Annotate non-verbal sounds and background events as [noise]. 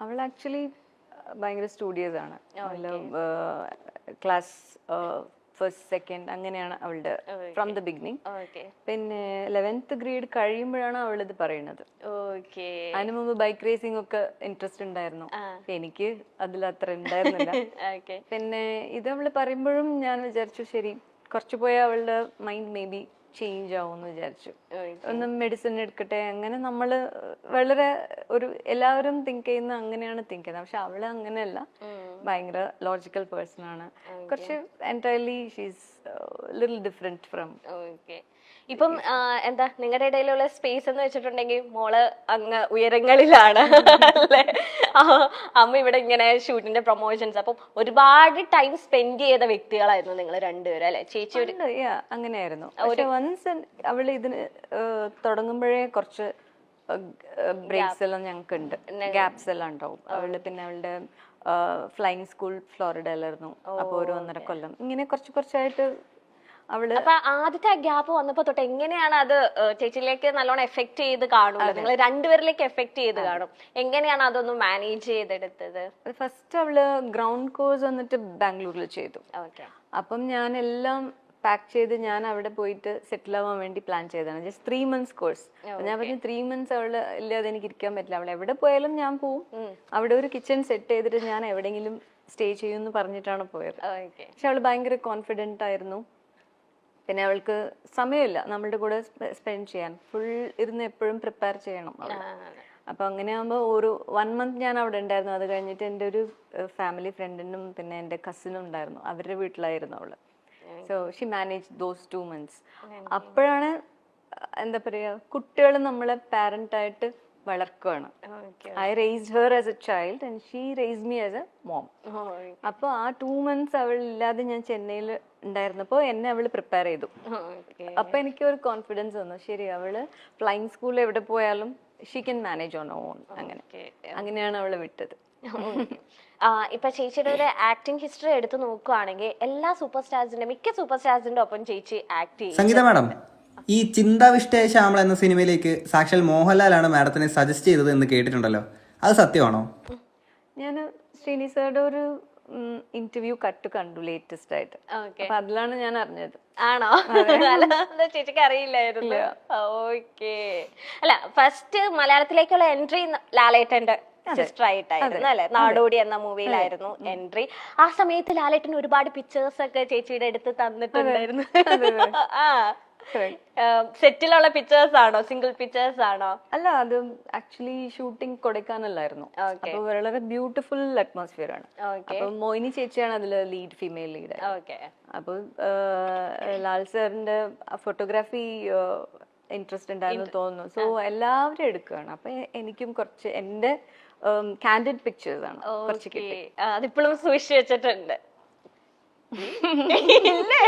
അവൾ ആക്ച്വലി ഭയങ്കര സ്റ്റുഡിയസ് ആണ്. ക്ലാസ് ഫസ്റ്റ് സെക്കൻഡ് അങ്ങനെയാണ് അവളുടെ ഫ്രം ദ ബിഗിനിങ് പിന്നെ ലെവൻത്ത് ഗ്രേഡ് കഴിയുമ്പോഴാണ് അവൾ ഇത് പറയുന്നത് അതിന് മുമ്പ് ബൈക്ക് റേസിംഗ് ഒക്കെ ഇൻട്രസ്റ്റ് ഉണ്ടായിരുന്നു. എനിക്ക് അതിൽ അത്ര ഉണ്ടായിരുന്നില്ല. [laughs] പിന്നെ ഇത് അവൾ പറയുമ്പോഴും ഞാൻ വിചാരിച്ചു ശരി കുറച്ച് പോയാൽ അവളുടെ മൈൻഡ് മേ ബി ചേഞ്ച് ആവും എന്ന് വിചാരിച്ചു ഒന്ന് മെഡിസിൻ എടുക്കട്ടെ. അങ്ങനെ നമ്മൾ വളരെ ഒരു എല്ലാവരും തിങ്ക് ചെയ്യുന്ന അങ്ങനെയാണ് തിങ്ക് ചെയ്യുന്നത്. പക്ഷെ അവൾ അങ്ങനെയല്ല. ഭയങ്കര ലോജിക്കൽ പേഴ്സൺ ആണ്. കുറച്ച് entirely she's little different from okay ഇപ്പം എന്താ നിങ്ങളുടെ ഇടയിലുള്ള സ്പേസ് എന്ന് വെച്ചിട്ടുണ്ടെങ്കിൽ മോൾ അങ്ങ് ഉയരങ്ങളിലാണ്. അല്ലേ? അമ്മ ഇവിടെ ഇങ്ങനെ ഷൂട്ടിന്റെ പ്രൊമോഷൻസ് അപ്പം ഒരുപാട് ടൈം സ്പെൻഡ് ചെയ്ത വ്യക്തികളായിരുന്നു നിങ്ങൾ രണ്ടുപേരും അല്ലെ? ചേച്ചി ഒരു അങ്ങനെയായിരുന്നു. പക്ഷെ വൺസ് അവൾ ഇതിന് തുടങ്ങുമ്പോഴേ കുറച്ച് ബ്രേക്സ് എല്ലാം ഞങ്ങൾക്ക് ഉണ്ട് ഗ്യാപ്സ് എല്ലാം ഉണ്ടാവും. അവൾ പിന്നെ അവളുടെ ഫ്ലൈങ് സ്കൂൾ ഫ്ലോറിഡയിലായിരുന്നു. അപ്പൊ ഒരു ഒന്നര കൊല്ലം. ഇങ്ങനെ കുറച്ച് കുറച്ചായിട്ട് അവൾ അപ്പൊ ആദ്യത്തെ ഗ്യാപ്പ് വന്നപ്പോ തൊട്ട് എങ്ങനെയാണ് അത് ചേച്ചിയിലേക്ക് നല്ലോണം എഫക്ട് ചെയ്ത് കാണും നിങ്ങൾ രണ്ടുപേരിലേക്ക് എഫക്ട് ചെയ്ത് കാണും. എങ്ങനെയാണ് അതൊന്ന് മാനേജ് ചെയ്തെടുത്തത്? ഫസ്റ്റ് അവൾ ഗ്രൗണ്ട് കോഴ്സ് വന്നിട്ട് ബാംഗ്ലൂരിൽ ചെയ്തു. അപ്പം ഞാൻ എല്ലാം പാക്ക് ചെയ്ത് ഞാൻ അവിടെ പോയിട്ട് സെറ്റിൽ ആവാൻ വേണ്ടി പ്ലാൻ ചെയ്തതാണ്. ജസ്റ്റ് ത്രീ മന്ത്സ് കോഴ്സ് ഞാൻ പറഞ്ഞു ത്രീ മന്ത്സ് അവൾ ഇല്ലാതെ എനിക്ക് ഇരിക്കാൻ പറ്റില്ല. അവൾ എവിടെ പോയാലും ഞാൻ പോവും. അവിടെ ഒരു കിച്ചൺ സെറ്റ് ചെയ്തിട്ട് ഞാൻ എവിടെയെങ്കിലും സ്റ്റേ ചെയ്യുമെന്ന് പറഞ്ഞിട്ടാണ് പോയത്. ഓക്കെ പക്ഷെ അവൾ ഭയങ്കര കോൺഫിഡന്റ് ആയിരുന്നു. പിന്നെ അവൾക്ക് സമയമില്ല നമ്മളുടെ കൂടെ സ്പെൻഡ് ചെയ്യാൻ. ഫുൾ ഇരുന്ന് എപ്പോഴും പ്രിപ്പയർ ചെയ്യണം. അപ്പൊ അങ്ങനെ ആകുമ്പോൾ ഒരു വൺ മന്ത് ഞാൻ അവിടെ ഉണ്ടായിരുന്നു. അത് കഴിഞ്ഞിട്ട് എന്റെ ഒരു ഫാമിലി ഫ്രണ്ടിനും പിന്നെ എന്റെ കസിനും ഉണ്ടായിരുന്നു. അവരുടെ വീട്ടിലായിരുന്നു അവൾ. So she manage those two months അപ്പോഴാണ് എന്താ പറയാ കുട്ടികൾ നമ്മളെ പാരന്റ് ആയിട്ട് വളർക്കുകയാണ് I raised her as a child and she raise me as a mom അപ്പോൾ ആ ടു മന്ത്സ് അവൾ ഇല്ലാതെ ഞാൻ ചെന്നൈയിൽ ഉണ്ടായിരുന്നപ്പോൾ എന്നെ അവൾ പ്രിപ്പയർ ചെയ്തു. ഓക്കെ അപ്പൊ എനിക്ക് ഒരു കോൺഫിഡൻസ് വന്നു. ശരി അവൾ ഫ്ലൈങ് സ്കൂളിൽ എവിടെ പോയാലും she can manage on on അങ്ങനെ. അങ്ങനെയാണ് അവളെ വിട്ടത്. ഇപ്പൊ ചേച്ചിയുടെ ഒരു ആക്ടിംഗ് ഹിസ്റ്ററി എടുത്തു നോക്കുവാണെങ്കിൽ എല്ലാ സൂപ്പർ സ്റ്റാർസിന്റെ മിക്ക സൂപ്പർ സ്റ്റാർസിന്റെ ഒപ്പം ചേച്ചി ആക്ട് ചെയ്യും. സംഗീത മാഡം ഈ ചിന്താവിഷ്ടയ ശ്യാമള എന്ന സിനിമയിലേക്ക് സാക്ഷാൽ മോഹൻലാലാണ് മാഡത്തിനെ സജസ്റ്റ് ചെയ്തത് എന്ന് കേട്ടിട്ടുണ്ടല്ലോ. അത് സത്യമാണോ? ഞാൻ ശ്രീനി സാറുടെ ഒരു ഇന്റർവ്യൂ കട്ട് കണ്ടു ലേറ്റസ്റ്റ് ആയിട്ട് അപ്പൊ അതിലാണ് ഞാൻ അറിഞ്ഞത്. ആണോ? [laughs] ചേച്ചിക്ക് അറിയില്ലായിരുന്നു. ഓക്കെ അല്ല ഫസ്റ്റ് മലയാളത്തിലേക്കുള്ള എൻട്രി ലാലേട്ടന്റെ സിസ്റ്റർ ആയിട്ടായിരുന്നു അല്ലെ? നാടോടി എന്ന മൂവിയിലായിരുന്നു എൻട്രി. ആ സമയത്ത് ലാലേട്ടൻ ഒരുപാട് പിക്ചേഴ്സ് ഒക്കെ ചേച്ചിയുടെ അടുത്ത് തന്നിട്ടുണ്ടായിരുന്നു. [laughs] ആ. സെറ്റിലുള്ള പിക്ചേഴ്സ് ആണോ? സിംഗിൾ പിക്ചേഴ്സ് ആണോ? അല്ല അത് ആക്ച്വലി ഷൂട്ടിംഗ് കൊടൈക്കാനല്ലായിരുന്നു. അപ്പൊ വളരെ ബ്യൂട്ടിഫുൾ അറ്റ്മോസ്ഫിയർ ആണ്. അപ്പൊ മോയിനി ചേച്ചിയാണ് അതിൽ ലീഡ് ഫീമെയിൽ ലീഡ് അപ്പൊ ലാൽ സാറിന്റെ ഫോട്ടോഗ്രാഫി ഇൻട്രസ്റ്റ് ഉണ്ടായിരുന്നു തോന്നുന്നു. സോ എല്ലാവരും എടുക്കുകയാണ്. അപ്പൊ എനിക്കും കുറച്ച് എന്റെ കാൻഡിഡ് പിക്ചേഴ്സ് ആണ് കുറച്ച് അതിപ്പോഴും സൂക്ഷിച്ചു വെച്ചിട്ടുണ്ട്. ഇല്ലേ.